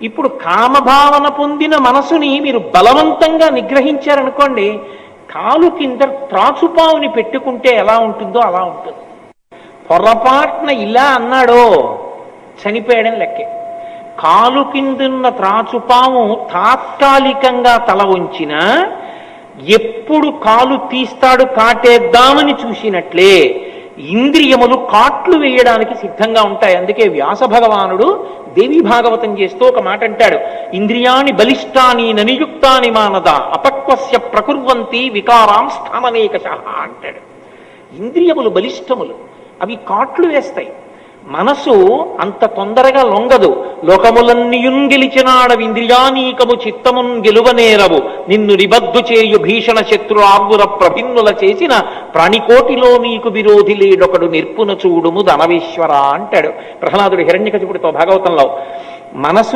ఇప్పుడు కామభావన పొందిన మనసుని మీరు బలవంతంగా నిగ్రహించారనుకోండి కాలు కింద త్రాచుపావుని పెట్టుకుంటే ఎలా ఉంటుందో అలా ఉంటుంది. పొరపాటున ఇలా అన్నాడో చనిపోయాడని లెక్కే. కాలు కిందున్న త్రాచుపాము తాత్కాలికంగా తల ఉంచిన ఎప్పుడు కాలు తీస్తాడు కాటేద్దామని చూసినట్లే ఇంద్రియములు కాట్లు వేయడానికి సిద్ధంగా ఉంటాయి. అందుకే వ్యాస భగవానుడు దేవీ భాగవతం చేస్తూ ఒక మాట అంటాడు. ఇంద్రియాణి బలిష్టాని ననియుక్తాని మానద అపక్వస్య ప్రకుర్వంతి వికారాం స్థాననేకశ అంటాడు. ఇంద్రియములు బలిష్టములు అవి కాట్లు వేస్తాయి. మనసు అంత తొందరగా లొంగదు. లోకములన్నీయున్ గెలిచినాడవి ఇంద్రియానీకము చిత్తమున్ గెలువనేరవు. నిన్ను నిబద్దు చేయు భీషణ శత్రు ఆర్గుర ప్రభిన్నుల చేసిన ప్రాణికోటిలో మీకు విరోధి లేడొకడు నిర్పున చూడుము ధనవీశ్వర అంటాడు. ప్రహ్లాదుడు హిరణ్యకశిపుడితో భాగవతంలో మనసు